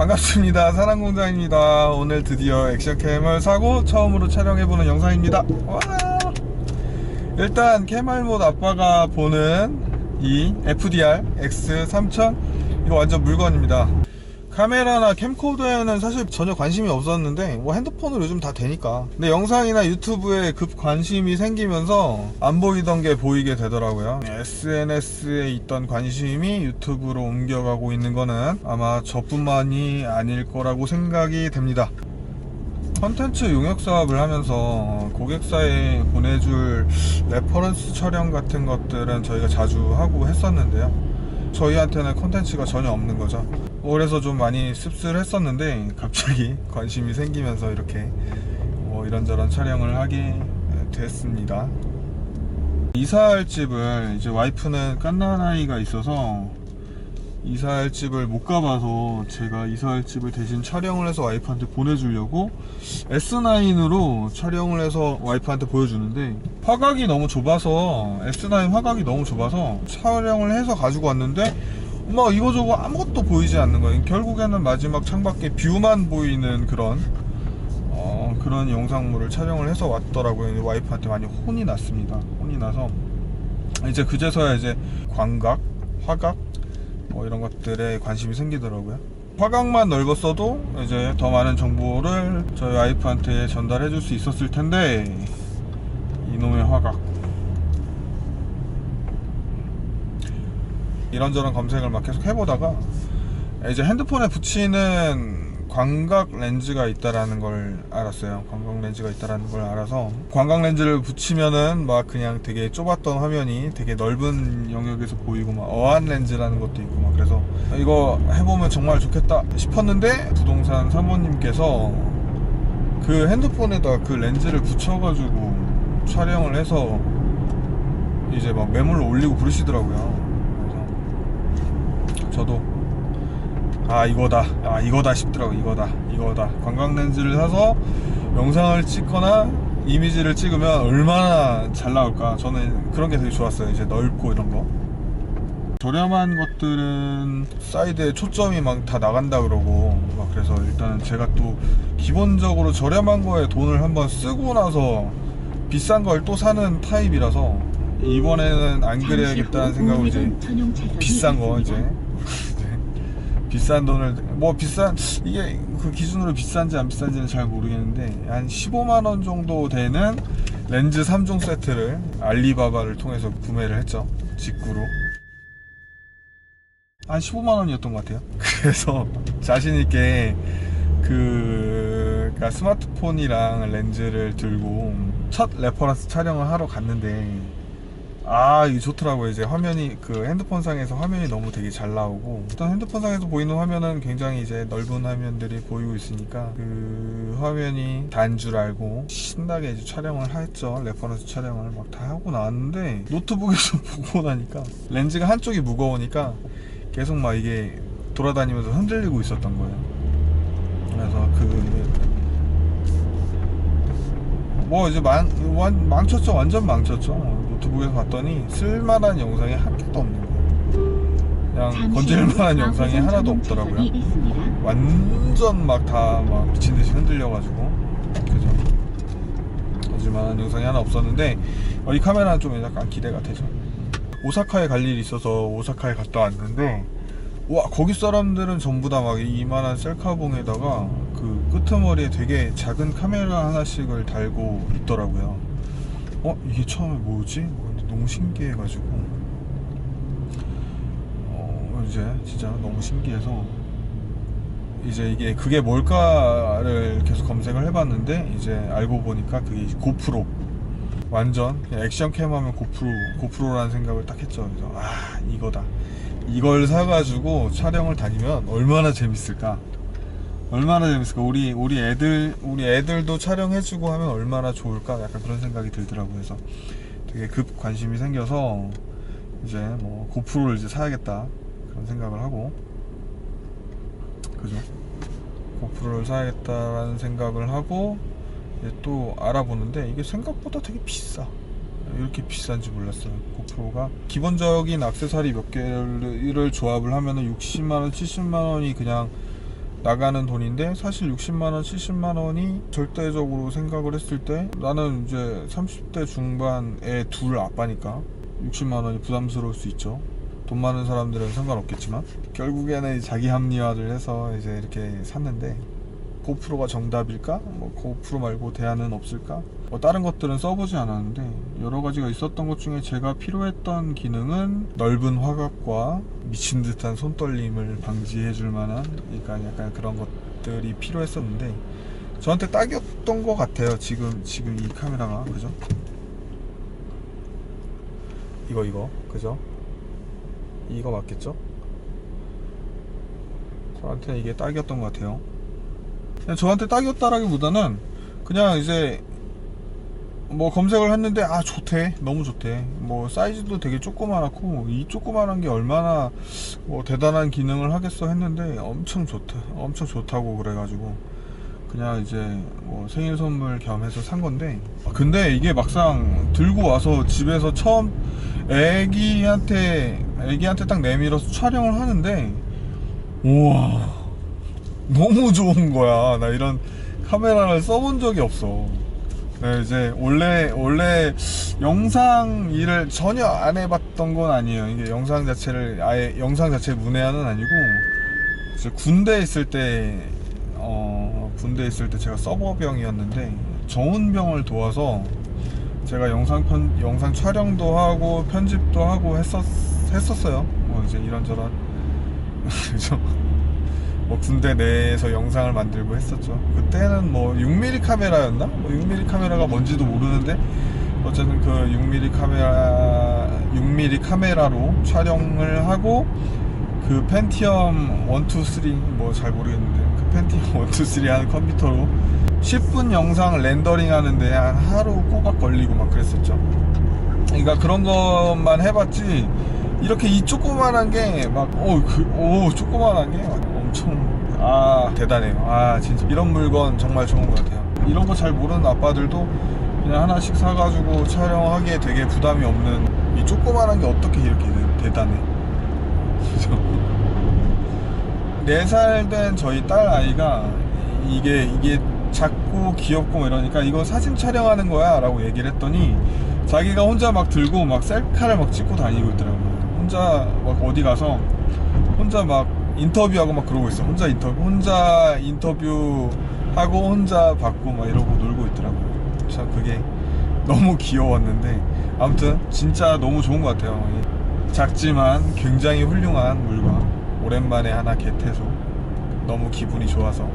반갑습니다. 사랑공장입니다. 오늘 드디어 액션캠을 사고 처음으로 촬영해보는 영상입니다. 와! 일단 캐말못 아빠가 보는 이 FDR X3000 이거 완전 물건입니다. 카메라나 캠코더에는 사실 전혀 관심이 없었는데 뭐 핸드폰으로 요즘 다 되니까. 근데 영상이나 유튜브에 급 관심이 생기면서 안 보이던 게 보이게 되더라고요. SNS에 있던 관심이 유튜브로 옮겨가고 있는 거는 아마 저뿐만이 아닐 거라고 생각이 됩니다. 컨텐츠 용역 사업을 하면서 고객사에 보내줄 레퍼런스 촬영 같은 것들은 저희가 자주 하고 했었는데요 저희한테는 컨텐츠가 전혀 없는 거죠. 그래서 좀 많이 씁쓸했었는데 갑자기 관심이 생기면서 이렇게 뭐 이런저런 촬영을 하게 됐습니다. 이사할 집을 이제 와이프는 깐난아이가 있어서 이사할 집을 못 가봐서 제가 이사할 집을 대신 촬영을 해서 와이프한테 보내주려고 S9으로 촬영을 해서 와이프한테 보여주는데 화각이 너무 좁아서 S9 화각이 너무 좁아서 촬영을 해서 가지고 왔는데 막 이거저거 아무것도 보이지 않는 거예요. 결국에는 마지막 창밖에 뷰만 보이는 그런 어, 그런 영상물을 촬영을 해서 왔더라고요. 와이프한테 많이 혼이 났습니다. 혼이 나서 이제 그제서야 이제 광각 화각 뭐 이런 것들에 관심이 생기더라고요. 화각만 넓었어도 이제 더 많은 정보를 저희 와이프한테 전달해 줄 수 있었을 텐데 이놈의 화각 이런저런 검색을 막 계속 해보다가 이제 핸드폰에 붙이는 광각 렌즈가 있다라는 걸 알았어요. 광각 렌즈가 있다라는 걸 알아서 광각 렌즈를 붙이면은 막 그냥 되게 좁았던 화면이 되게 넓은 영역에서 보이고 막 어안 렌즈라는 것도 있고 막 그래서 이거 해보면 정말 좋겠다 싶었는데 부동산 사모님께서 그 핸드폰에다 그 렌즈를 붙여가지고 촬영을 해서 이제 막 매물로 올리고 그러시더라고요. 그래서 저도 아 이거다. 아 이거다 싶더라고 이거다. 이거다. 관광 렌즈를 사서 영상을 찍거나 이미지를 찍으면 얼마나 잘 나올까. 저는 그런 게 되게 좋았어요. 이제 넓고 이런 거. 저렴한 것들은 사이드에 초점이 막 다 나간다 그러고 막 그래서 일단은 제가 또 기본적으로 저렴한 거에 돈을 한번 쓰고 나서 비싼 걸 또 사는 타입이라서 이번에는 안 그래야겠다는 생각으로 이제 비싼 거 이제 비싼 돈을 뭐 비싼 이게 그 기준으로 비싼지 안 비싼지는 잘 모르겠는데 한 15만 원 정도 되는 렌즈 3종 세트를 알리바바를 통해서 구매를 했죠 직구로. 한 15만 원이었던 것 같아요. 그래서 자신 있게 그 그러니까 스마트폰이랑 렌즈를 들고 첫 레퍼런스 촬영을 하러 갔는데 아 이게 좋더라고요. 이제 화면이 그 핸드폰 상에서 화면이 너무 되게 잘 나오고 일단 핸드폰 상에서 보이는 화면은 굉장히 이제 넓은 화면들이 보이고 있으니까 그 화면이 단 줄 알고 신나게 이제 촬영을 했죠. 레퍼런스 촬영을 막 다 하고 나왔는데 노트북에서 보고 나니까 렌즈가 한쪽이 무거우니까 계속 막 이게 돌아다니면서 흔들리고 있었던 거예요. 그래서 그 뭐 이제 망, 완, 망쳤죠. 완전 망쳤죠 노트북에서 봤더니 쓸만한 영상이 한 개도 없는 거예요 그냥 건질만한 영상이 하나도 없더라고요. 완전 막다막 미친듯이 흔들려가지고. 그죠? 건질만한 영상이 하나 없었는데 어, 이 카메라는 좀 약간 기대가 되죠. 오사카에 갈 일이 있어서 오사카에 갔다 왔는데 와 거기 사람들은 전부 다 막 이만한 셀카봉에다가 그 끄트머리에 되게 작은 카메라 하나씩을 달고 있더라고요 어 이게 처음에 뭐지? 너무 신기해가지고. 어 이제 진짜 너무 신기해서 이제 이게 그게 뭘까를 계속 검색을 해봤는데 이제 알고 보니까 그게 고프로. 완전 액션캠 하면 고프로 고프로라는 생각을 딱 했죠. 그래서 아 이거다. 이걸 사가지고 촬영을 다니면 얼마나 재밌을까 얼마나 재밌을까? 우리 우리 애들 우리 애들도 촬영해주고 하면 얼마나 좋을까? 약간 그런 생각이 들더라고요. 그래서 되게 급 관심이 생겨서 이제 뭐 고프로를 이제 사야겠다 그런 생각을 하고. 그죠? 고프로를 사야겠다라는 생각을 하고 또 알아보는데 이게 생각보다 되게 비싸. 이렇게 비싼지 몰랐어요. 고프로가 기본적인 악세사리 몇 개를 조합을 하면은 60만원 70만원이 그냥 나가는 돈인데 사실 60만원, 70만원이 절대적으로 생각을 했을 때 나는 이제 30대 중반에 둘 아빠니까 60만원이 부담스러울 수 있죠. 돈 많은 사람들은 상관없겠지만 결국에는 자기 합리화를 해서 이제 이렇게 샀는데 고프로가 정답일까? 뭐 고프로 말고 대안은 없을까? 뭐 다른 것들은 써보지 않았는데 여러 가지가 있었던 것 중에 제가 필요했던 기능은 넓은 화각과 미친 듯한 손떨림을 방지해 줄 만한 그러니까 약간 그런 것들이 필요했었는데 저한테 딱이었던 것 같아요. 지금 지금 이 카메라가 그죠? 이거 이거 그죠? 이거 맞겠죠? 저한테 이게 딱이었던 것 같아요. 그냥 저한테 딱이었다라기보다는 그냥 이제 뭐 검색을 했는데 아 좋대. 너무 좋대. 뭐 사이즈도 되게 조그만하고 이 조그만한 게 얼마나 뭐 대단한 기능을 하겠어 했는데 엄청 좋다 엄청 좋다고 그래가지고 그냥 이제 뭐 생일 선물 겸 해서 산 건데. 아, 근데 이게 막상 들고 와서 집에서 처음 애기한테 애기한테 딱 내밀어서 촬영을 하는데 우와 너무 좋은 거야. 나 이런 카메라를 써본 적이 없어. 네, 이제 원래 원래 영상 일을 전혀 안 해봤던 건 아니에요. 이게 영상 자체를 아예 영상 자체 문외한은 아니고 군대 있을 때 어, 군대 있을 때 제가 서버병이었는데 정훈병을 도와서 제가 영상 편 영상 촬영도 하고 편집도 하고 했었 했었어요. 뭐 이제 이런저런 그죠. 뭐 군대 내에서 영상을 만들고 했었죠. 그때는 뭐 6mm 카메라였나? 뭐 6mm 카메라가 뭔지도 모르는데 어쨌든 그 6mm 카메라 6mm 카메라로 촬영을 하고 그 펜티엄 1, 2, 3 뭐 잘 모르겠는데 그 펜티엄 1, 2, 3 하는 컴퓨터로 10분 영상을 렌더링 하는데 한 하루 꼬박 걸리고 막 그랬었죠. 그러니까 그런 것만 해봤지 이렇게 이 조그만한 게 막 어그오 조그만한 게막 엄청 아 대단해요. 아 진짜 이런 물건 정말 좋은 것 같아요. 이런 거 잘 모르는 아빠들도 그냥 하나씩 사가지고 촬영하기에 되게 부담이 없는 이 조그만한 게 어떻게 이렇게 대- 대단해? 그죠 4살 된 저희 딸 아이가 이게 이게 작고 귀엽고 뭐 이러니까 이거 사진 촬영하는 거야 라고 얘기를 했더니 자기가 혼자 막 들고 막 셀카를 막 찍고 다니고 있더라고요. 혼자 막 어디 가서 혼자 막 인터뷰하고 막 그러고 있어. 혼자 인터뷰 혼자 인터뷰 하고 혼자 받고 막 이러고 놀고 있더라고요 참 그게 너무 귀여웠는데 아무튼 진짜 너무 좋은 것 같아요. 이 작지만 굉장히 훌륭한 물건. 오랜만에 하나 겟해서 너무 기분이 좋아서